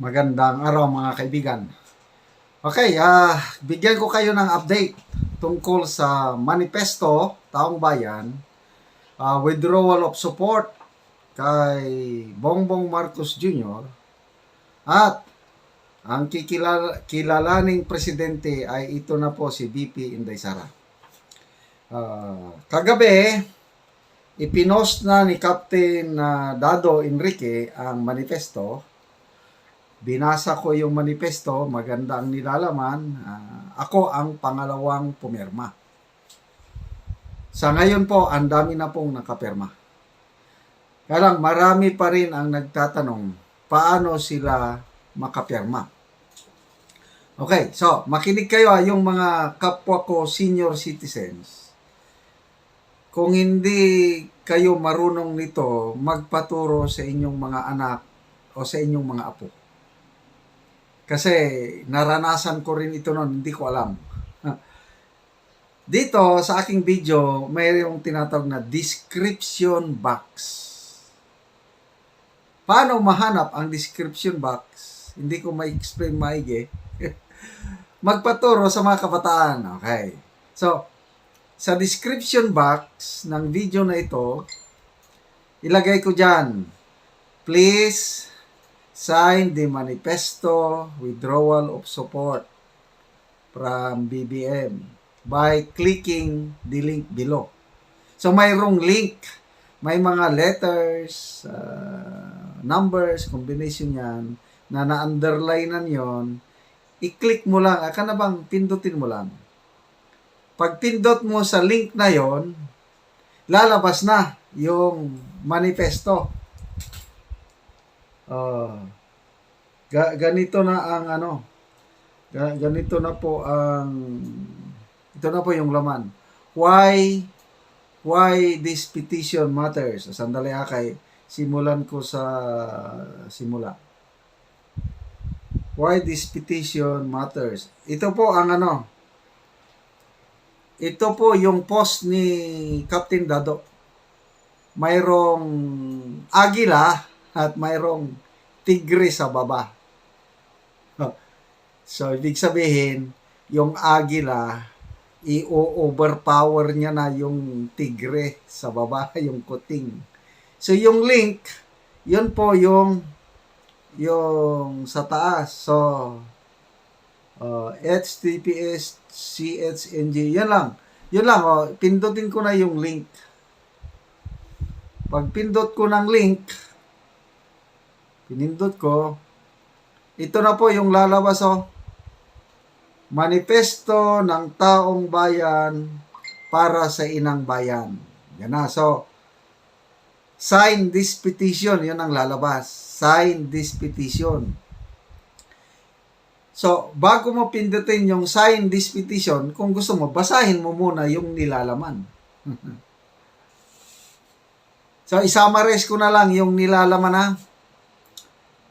Magandang araw mga kaibigan. Okay, ah bigyan ko kayo ng update tungkol sa manifesto Taong Bayan, ah, withdrawal of support kay Bongbong Marcos Jr. at ang kikilala, kilalaning presidente ay ito na po si BP Inday Sara. Ah, kagabi, ipinost na ni Captain ah, Dado Enrique ang manifesto binasa ko yung manifesto, maganda ang nilalaman. Ah, ako ang pangalawang pumirma. Sa ngayon po, ang dami na pong nakapirma. Kaya lang, marami pa rin ang nagtatanong, paano sila makapirma? Okay, so, makinig kayo ah, yung mga kapwa ko senior citizens. Kung hindi kayo marunong nito, magpaturo sa inyong mga anak o sa inyong mga apo. Kasi naranasan ko rin ito noon, hindi ko alam. Dito sa aking video, mayroong tinatawag na description box. Paano mahanap ang description box? Hindi ko ma-explain maigi. Magpaturo sa mga kabataan. Okay. So, sa description box ng video na ito, ilagay ko dyan, please sign the manifesto withdrawal of support from BBM by clicking the link below. So mayroong link, may mga letters, uh, numbers, combination yan, na na-underlinean yon i-click mo lang, aka na bang pindutin mo lang. Pag pindot mo sa link na yon lalabas na yung manifesto. Ah, ga- ganito na ang ano, ga- ganito na po ang, ito na po yung laman. Why, why this petition matters? Sandali ha kay, simulan ko sa simula. Why this petition matters? Ito po ang ano, ito po yung post ni Captain Dado. Mayroong agila at mayroong tigre sa baba. So, ibig sabihin, yung agila, i-overpower niya na yung tigre sa baba, yung kuting. So, yung link, yun po yung yung sa taas. So, uh, HTTPS CHNG, yan lang. Yun lang, oh, pindutin ko na yung link. Pag pindot ko ng link, pinindot ko, ito na po yung lalabas, oh. Manifesto ng taong bayan para sa inang bayan. Yan na. So, sign this petition. Yun ang lalabas. Sign this petition. So, bago mo pindutin yung sign this petition, kung gusto mo, basahin mo muna yung nilalaman. so, isummarize ko na lang yung nilalaman na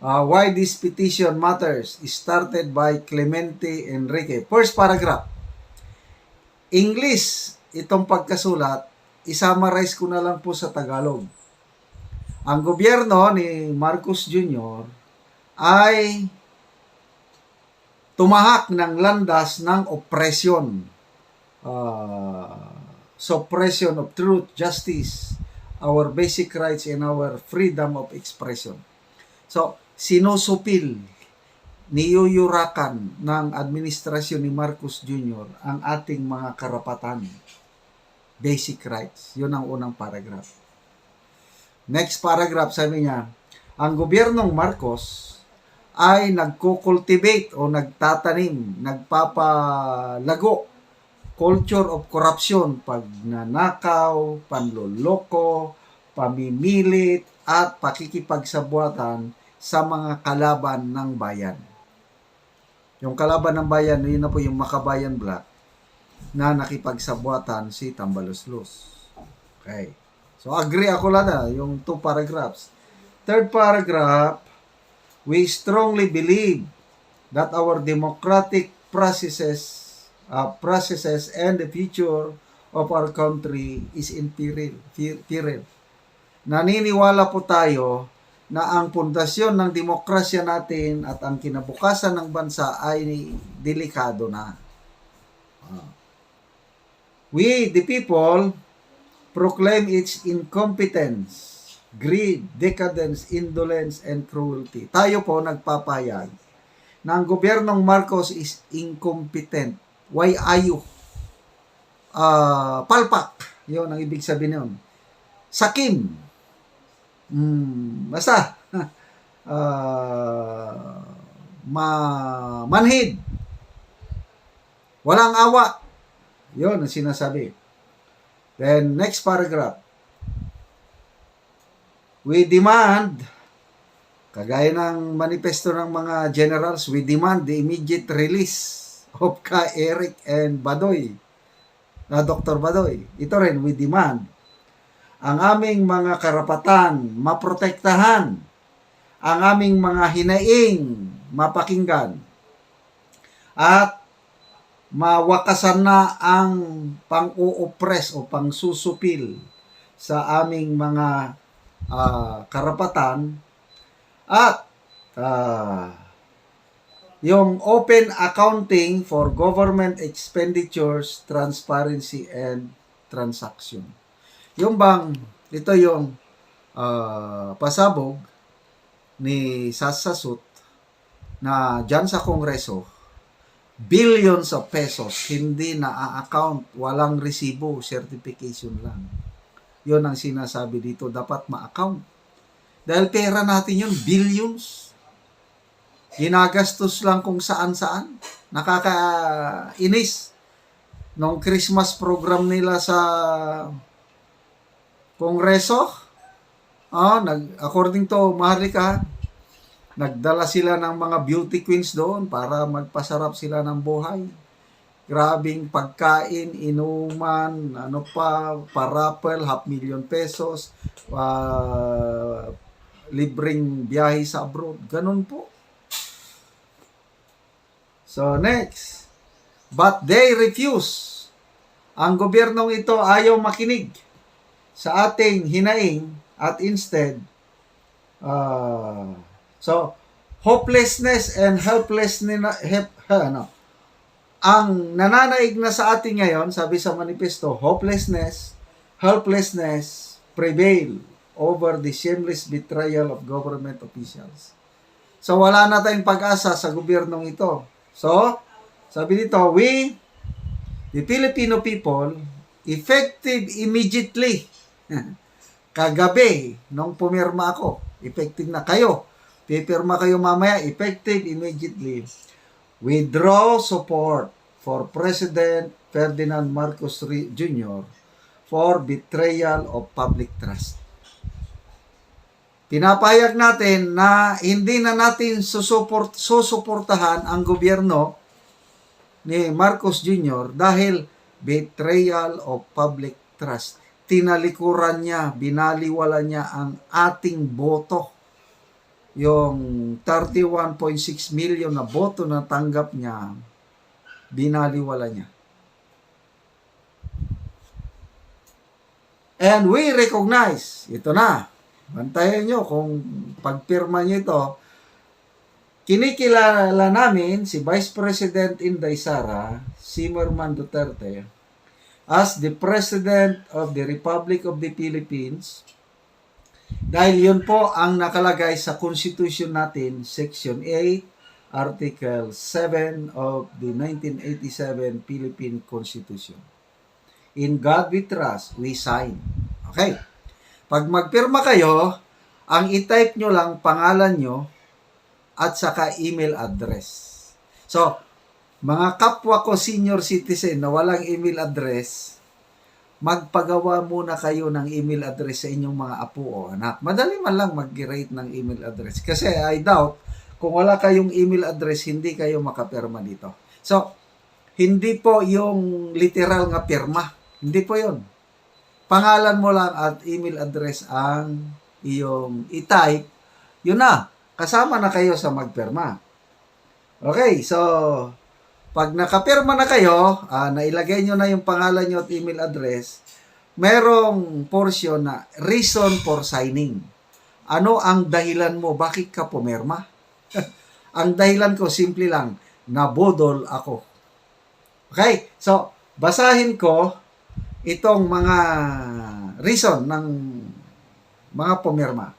uh, why this petition matters is started by Clemente Enrique. First paragraph. English, itong pagkasulat, isummarize ko na lang po sa Tagalog. Ang gobyerno ni Marcos Jr. ay tumahak ng landas ng oppression, uh, suppression of truth, justice, our basic rights and our freedom of expression. So, sinusupil, niyuyurakan ng administrasyon ni Marcos Jr. ang ating mga karapatan, basic rights. Yun ang unang paragraph. Next paragraph, sabi niya, ang gobyernong Marcos ay nagko-cultivate o nagtatanim, nagpapalago culture of corruption, pagnanakaw, panloloko, pamimilit, at pakikipagsabuatan sa mga kalaban ng bayan. Yung kalaban ng bayan, yun na po yung Makabayan Black na nakipagsabuatan si Tambaluslos. Okay. So, agree ako lang na yung two paragraphs. Third paragraph, we strongly believe that our democratic processes uh, processes and the future of our country is in peril. per- peril. Naniniwala po tayo na ang pundasyon ng demokrasya natin at ang kinabukasan ng bansa ay delikado na. Ah. We, the people, proclaim its incompetence, greed, decadence, indolence, and cruelty. Tayo po nagpapayag na ang gobyernong Marcos is incompetent. Why ayu? Ah, palpak. Yun ang ibig sabihin nun. Sakim. Mm, basta. Ah, ma manhid. Walang awa. Yun ang sinasabi. Then, next paragraph. We demand, kagaya ng manifesto ng mga generals, we demand the immediate release of Ka Eric and Badoy. Na Dr. Badoy. Ito rin, we demand ang aming mga karapatan maprotektahan, ang aming mga hinaing mapakinggan, at mawakasan na ang pang-uopres o pang-susupil sa aming mga ah, karapatan. At ah, yung open accounting for government expenditures, transparency, and transaction. Yung bang, ito yung ah, pasabog ni Sasasut na dyan sa Kongreso, billions of pesos, hindi na-account, walang resibo, certification lang. Yun ang sinasabi dito, dapat ma-account. Dahil pera natin yun, billions. Ginagastos lang kung saan-saan. Nakakainis. Nung Christmas program nila sa Kongreso, ah, nag, according to Maharlika, nagdala sila ng mga beauty queens doon para magpasarap sila ng buhay. Grabing pagkain, inuman, ano pa, parapel, half million pesos, ah, libreng biyahe sa abroad. Ganun po. So, next. But they refuse. Ang gobyernong ito ayaw makinig sa ating hinaing at instead, ah, so, hopelessness and helplessness, help, ano, ang nananaig na sa atin ngayon, sabi sa manifesto, hopelessness, helplessness prevail over the shameless betrayal of government officials. So, wala na tayong pag-asa sa gobyernong ito. So, sabi dito, we, the Filipino people, effective immediately. Kagabi, nung pumirma ako, effective na kayo. Pipirma kayo mamaya, effective immediately. Withdraw support for President Ferdinand Marcos Jr. for betrayal of public trust. Pinapayag natin na hindi na natin susuport, susuportahan ang gobyerno ni Marcos Jr. dahil betrayal of public trust. Tinalikuran niya, binaliwala niya ang ating boto. Yung 31.6 million na boto na tanggap niya, binaliwala niya. And we recognize, ito na, bantayan nyo kung pagpirma nyo ito, kinikilala namin si Vice President Inday Sara, Zimmerman Duterte, as the President of the Republic of the Philippines dahil yun po ang nakalagay sa Constitution natin, Section 8, Article 7 of the 1987 Philippine Constitution. In God we trust, we sign. Okay. Pag magpirma kayo, ang i-type nyo lang pangalan nyo at saka email address. So, mga kapwa ko senior citizen na walang email address, magpagawa muna kayo ng email address sa inyong mga apo o anak. Madali man lang mag-create ng email address. Kasi I doubt, kung wala kayong email address, hindi kayo makapirma dito. So, hindi po yung literal nga pirma. Hindi po yun. Pangalan mo lang at email address ang iyong i-type. Yun na. Kasama na kayo sa magpirma. Okay, so pag nakapirma na kayo, ah, nailagay nyo na yung pangalan nyo at email address, merong portion na reason for signing. Ano ang dahilan mo? Bakit ka pumirma? ang dahilan ko, simple lang, nabudol ako. Okay? So, basahin ko itong mga reason ng mga pumirma.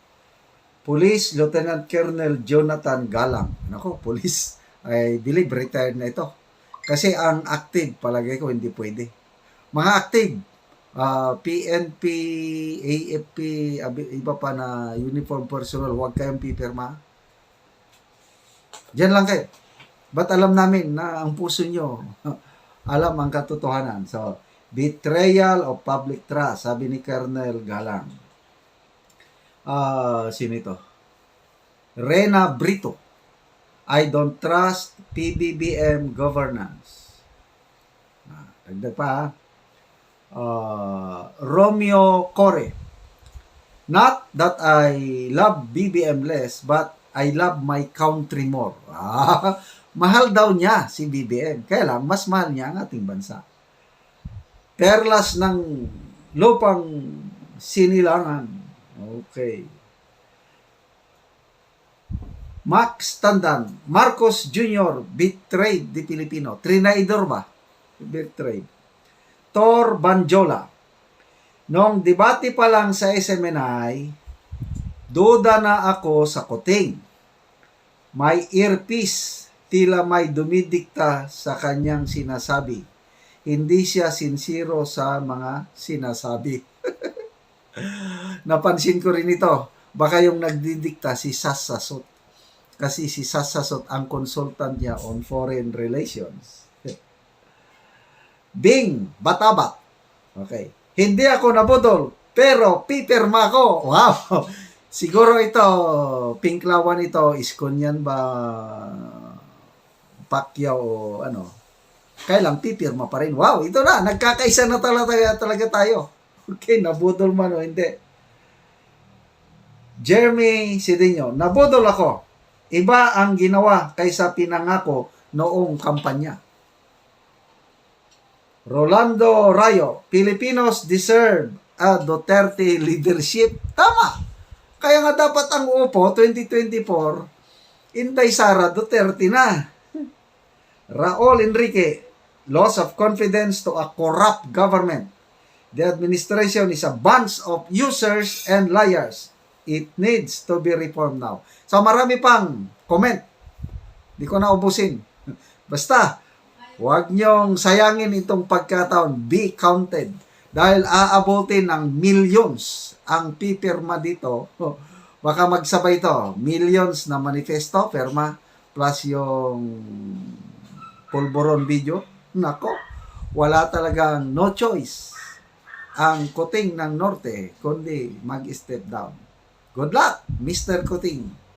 Police Lieutenant Colonel Jonathan Galang. Nako, police. I believe retired na ito. Kasi ang active, palagay ko, hindi pwede. Mga active, ah, PNP, AFP, iba pa na uniform personnel, huwag kayong pipirma. Diyan lang kayo. Ba't alam namin na ang puso nyo, alam ang katotohanan. So, betrayal of public trust, sabi ni Colonel Galang. Ah, sino ito? Rena Brito. I don't trust PBBM governance. Ah, pa ha. Ah, Romeo Core. Not that I love BBM less, but I love my country more. Ah, mahal daw niya si BBM. Kaya lang, mas mahal niya ang ating bansa. Perlas ng lupang sinilangan. Okay. Max Tandan, Marcos Jr. betrayed the Filipino. Trinaidor ba? Betrayed. Tor Banjola. Nung debate pa lang sa SMNI, duda na ako sa kuting. May earpiece, tila may dumidikta sa kanyang sinasabi. Hindi siya sincero sa mga sinasabi. Napansin ko rin ito. Baka yung nagdidikta si Sasasot kasi si Sasasot ang consultant niya on foreign relations. Bing, batabat. Okay. Hindi ako nabudol, pero pipirma ko. Wow! Siguro ito, pinklawan ito, iskon ba Pacquiao o ano. Kaya lang, pipirma pa rin. Wow, ito na, nagkakaisa na talaga, talaga tayo. Okay, nabudol man o hindi. Jeremy Sidinho, nabudol ako. Iba ang ginawa kaysa pinangako noong kampanya. Rolando Rayo, Filipinos deserve a Duterte leadership. Tama. Kaya nga dapat ang upo 2024 Inday Sara Duterte na. Raul Enrique, loss of confidence to a corrupt government. The administration is a bunch of users and liars. It needs to be reformed now. So marami pang comment. Di ko na ubusin. Basta, huwag niyong sayangin itong pagkataon. Be counted. Dahil aabutin ng millions ang pipirma dito. Baka magsabay to. Millions na manifesto, perma, plus yung pulboron video. Nako, wala talagang no choice ang kuting ng norte kundi mag-step down. Good luck, Mr. Kuting.